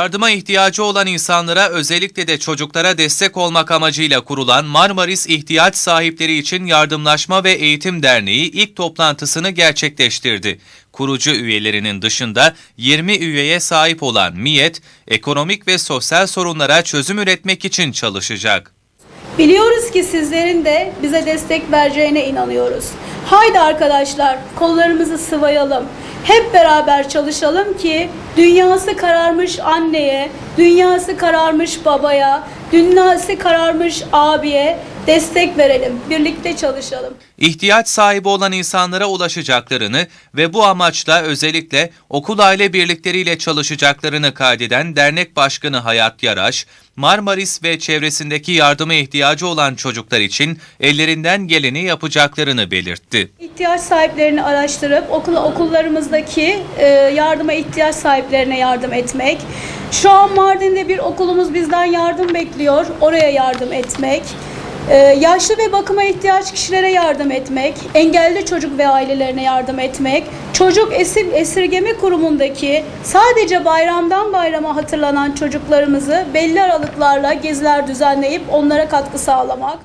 Yardıma ihtiyacı olan insanlara özellikle de çocuklara destek olmak amacıyla kurulan Marmaris İhtiyaç Sahipleri için Yardımlaşma ve Eğitim Derneği ilk toplantısını gerçekleştirdi. Kurucu üyelerinin dışında 20 üyeye sahip olan MİET, ekonomik ve sosyal sorunlara çözüm üretmek için çalışacak. Biliyoruz ki sizlerin de bize destek vereceğine inanıyoruz. Haydi arkadaşlar kollarımızı sıvayalım. Hep beraber çalışalım ki dünyası kararmış anneye, dünyası kararmış babaya, dünyası kararmış abiye destek verelim. Birlikte çalışalım. İhtiyaç sahibi olan insanlara ulaşacaklarını ve bu amaçla özellikle okul aile birlikleriyle çalışacaklarını kaydeden Dernek Başkanı Hayat Yaraş, Marmaris ve çevresindeki yardıma ihtiyacı olan çocuklar için ellerinden geleni yapacaklarını belirtti. İhtiyaç sahiplerini araştırıp okul, okullarımızdaki e, yardıma ihtiyaç sahiplerine yardım etmek. Şu an Mardin'de bir okulumuz bizden yardım bekliyor. Oraya yardım etmek. E, yaşlı ve bakıma ihtiyaç kişilere yardım etmek. Engelli çocuk ve ailelerine yardım etmek. Çocuk esir, esirgeme kurumundaki sadece bayramdan bayrama hatırlanan çocuklarımızı belli aralıklarla geziler düzenleyip onlara katkı sağlamak.